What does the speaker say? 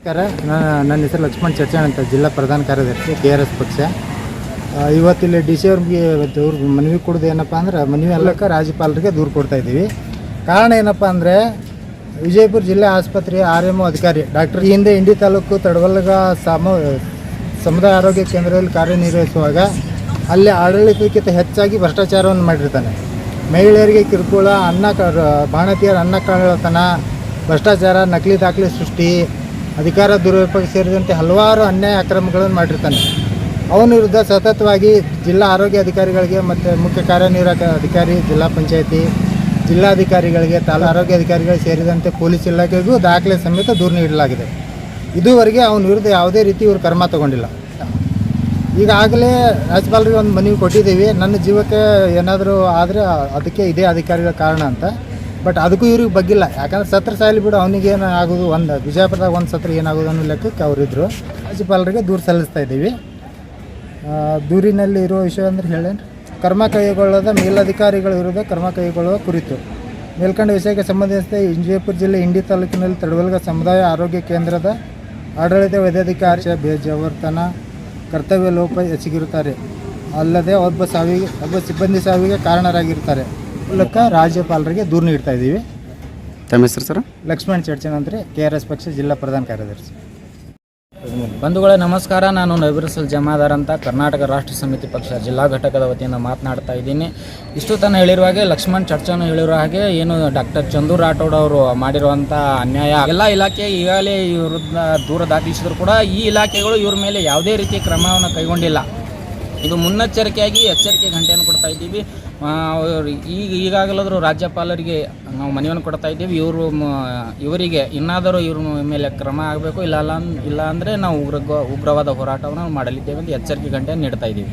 ಸ್ವಾಗತ, ನಾನು ನನ್ನ ಹೆಸರು ಲಕ್ಷ್ಮಣ್ ಚರ್ಚಾಣ್ ಅಂತ ಜಿಲ್ಲಾ ಪ್ರಧಾನ ಕಾರ್ಯದರ್ಶಿ, ಕೆ ಆರ್ ಎಸ್ ಪಕ್ಷ. ಇವತ್ತಿಲ್ಲಿ ಡಿ ಸಿ ಅವ್ರಿಗೆ ಅವ್ರಿಗೆ ಮನವಿ ಕೊಡೋದು ಏನಪ್ಪ ಅಂದ್ರೆ, ಮನವಿ ಅಲ್ಲಕ್ಕ ರಾಜ್ಯಪಾಲರಿಗೆ ದೂರು ಕೊಡ್ತಾ ಇದ್ದೀವಿ. ಕಾರಣ ಏನಪ್ಪ ಅಂದರೆ, ವಿಜಯಪುರ ಜಿಲ್ಲೆ ಆಸ್ಪತ್ರೆಯ ಆರ್ ಎಂ ಅಧಿಕಾರಿ, ಡಾಕ್ಟರ್ ಈ ಹಿಂದೆ ಇಂಡಿ ತಾಲೂಕು ತಡವಲ್ಗ ಸಮ, ಸಮುದಾಯ ಆರೋಗ್ಯ ಕೇಂದ್ರದಲ್ಲಿ ಕಾರ್ಯನಿರ್ವಹಿಸುವಾಗ, ಅಲ್ಲಿ ಆಡಳಿತಕ್ಕಿಂತ ಹೆಚ್ಚಾಗಿ ಭ್ರಷ್ಟಾಚಾರವನ್ನು ಮಾಡಿರ್ತಾನೆ. ಮಹಿಳೆಯರಿಗೆ ಕಿರುಕುಳ, ಅನ್ನ ಭಾರತೀಯರ ಅನ್ನ ಕಳ್ಳತನ ಭ್ರಷ್ಟಾಚಾರ, ನಕಲಿ ದಾಖಲೆ ಸೃಷ್ಟಿ, ಅಧಿಕಾರ ದುರುಪಯೋಗ ಸೇರಿದಂತೆ ಹಲವಾರು ಅನ್ಯಾಯ ಅಕ್ರಮಗಳನ್ನು ಮಾಡಿರ್ತಾನೆ. ಅವನ ವಿರುದ್ಧ ಸತತವಾಗಿ ಜಿಲ್ಲಾ ಆರೋಗ್ಯ ಅಧಿಕಾರಿಗಳಿಗೆ ಮತ್ತು ಮುಖ್ಯ ಕಾರ್ಯನಿರ್ವಾಹಕ ಅಧಿಕಾರಿ, ಜಿಲ್ಲಾ ಪಂಚಾಯತಿ, ಜಿಲ್ಲಾಧಿಕಾರಿಗಳಿಗೆ, ತಾಲೂ ಆರೋಗ್ಯ ಅಧಿಕಾರಿಗಳು ಸೇರಿದಂತೆ ಪೊಲೀಸ್ ಇಲಾಖೆಗೂ ದಾಖಲೆ ಸಮೇತ ದೂರು ನೀಡಲಾಗಿದೆ. ಇದುವರೆಗೆ ಅವನ ವಿರುದ್ಧ ಯಾವುದೇ ರೀತಿ ಇವರು ಕ್ರಮ ತಗೊಂಡಿಲ್ಲ. ಈಗಾಗಲೇ ರಾಜ್ಯಪಾಲರಿಗೆ ಒಂದು ಮನವಿ ಕೊಟ್ಟಿದ್ದೀವಿ. ನನ್ನ ಜೀವಕ್ಕೆ ಏನಾದರೂ ಆದರೆ ಅದಕ್ಕೆ ಇದೇ ಅಧಿಕಾರಿಗಳ ಕಾರಣ ಅಂತ. ಬಟ್ ಅದಕ್ಕೂ ಇವ್ರಿಗೆ ಬಗ್ಗಿಲ್ಲ. ಯಾಕಂದ್ರೆ ಸತ್ರ ಸಾಯಲಿ ಬಿಡು, ಅವನಿಗೆ ಏನು ಆಗೋದು? ಒಂದು ವಿಜಯಪುರದಾಗ ಒಂದು ಸತ್ರ ಏನಾಗೋದು ಅನ್ನೋ ಲೆಕ್ಕಕ್ಕೆ ಅವರಿದ್ದರು ರಾಜ್ಯಪಾಲರಿಗೆ ದೂರು ಸಲ್ಲಿಸ್ತಾ ಇದ್ದೀವಿ. ದೂರಿನಲ್ಲಿ ಇರೋ ವಿಷಯ ಅಂದ್ರೆ ಹೇಳೇನು? ಕ್ರಮ ಕೈಗೊಳ್ಳದ ಮೇಲಧಿಕಾರಿಗಳ ವಿರುದ್ಧ ಕ್ರಮ ಕೈಗೊಳ್ಳುವ ಕುರಿತು. ಮೇಲ್ಕಂಡ ವಿಷಯಕ್ಕೆ ಸಂಬಂಧಿಸಿದ ವಿಜಯಪುರ ಜಿಲ್ಲೆ ಇಂಡಿ ತಾಲೂಕಿನಲ್ಲಿ ತಡವಲ್ಗ ಸಮುದಾಯ ಆರೋಗ್ಯ ಕೇಂದ್ರದ ಆಡಳಿತ ವೈದ್ಯಾಧಿಕಾರಿ ಬೇಜಾವರ್ತನ ಕರ್ತವ್ಯ ಲೋಪ ಎಸಗಿರುತ್ತಾರೆ. ಅಲ್ಲದೆ ಒಬ್ಬ ಸಾವಿಗೆ ಒಬ್ಬ ಸಿಬ್ಬಂದಿ ಸಾವಿಗೆ ಕಾರಣರಾಗಿರ್ತಾರೆ ಮೂಲಕ ರಾಜ್ಯಪಾಲರಿಗೆ ದೂರು ನೀಡ್ತಾ ಇದ್ದೀವಿ. ತಮ್ಮ ಹೆಸರು ಸರ್? ಲಕ್ಷ್ಮಣ್ ಚರ್ಚನ್ ಅಂದರೆ ಕೆ ಆರ್ ಎಸ್ ಪಕ್ಷ ಜಿಲ್ಲಾ ಪ್ರಧಾನ ಕಾರ್ಯದರ್ಶಿ. ಬಂಧುಗಳೇ, ನಮಸ್ಕಾರ. ನಾನು ನೈಬರ್ಸಲ್ ಜಮಾದಾರ್ ಅಂತ ಕರ್ನಾಟಕ ರಾಷ್ಟ್ರ ಸಮಿತಿ ಪಕ್ಷ ಜಿಲ್ಲಾ ಘಟಕದ ವತಿಯಿಂದ ಮಾತನಾಡ್ತಾ ಇದ್ದೀನಿ. ಇಷ್ಟು ತನ ಹೇಳಿರುವ ಹಾಗೆ, ಲಕ್ಷ್ಮಣ್ ಚರ್ಚಾನು ಹೇಳಿರೋ ಹಾಗೆ, ಏನು ಡಾಕ್ಟರ್ ಚಂದೂರ್ ರಾಠೋಡ್ ಅವರು ಮಾಡಿರುವಂಥ ಅನ್ಯಾಯ. ಎಲ್ಲ ಇಲಾಖೆ ಈಗಾಗಲೇ ಇವರ ದೂರ ದಾಖಲಿಸಿದ್ರು ಕೂಡ ಈ ಇಲಾಖೆಗಳು ಇವ್ರ ಮೇಲೆ ಯಾವುದೇ ರೀತಿಯ ಕ್ರಮವನ್ನು ಕೈಗೊಂಡಿಲ್ಲ. ಇದು ಮುನ್ನೆಚ್ಚರಿಕೆಯಾಗಿ ಎಚ್ಚರಿಕೆ ಗಂಟೆಯನ್ನು ಕೊಡ್ತಾ ಇದ್ದೀವಿ. ಈಗ ಈಗಾಗಲಾದರೂ ರಾಜ್ಯಪಾಲರಿಗೆ ನಾವು ಮನವಿಯನ್ನು ಕೊಡ್ತಾ ಇದ್ದೀವಿ. ಇವರು ಇವರಿಗೆ ಇನ್ನಾದರೂ ಇವ್ರ ಮೇಲೆ ಕ್ರಮ ಆಗಬೇಕು. ಇಲ್ಲ ಇಲ್ಲ ಅಂದರೆ ನಾವು ಉಗ್ರ ಉಗ್ರವಾದ ಹೋರಾಟವನ್ನು ಮಾಡಲಿದ್ದೇವೆ ಎಂದು ಎಚ್ಚರಿಕೆ ಗಂಟೆಯನ್ನು ನೀಡ್ತಾ ಇದ್ದೀವಿ.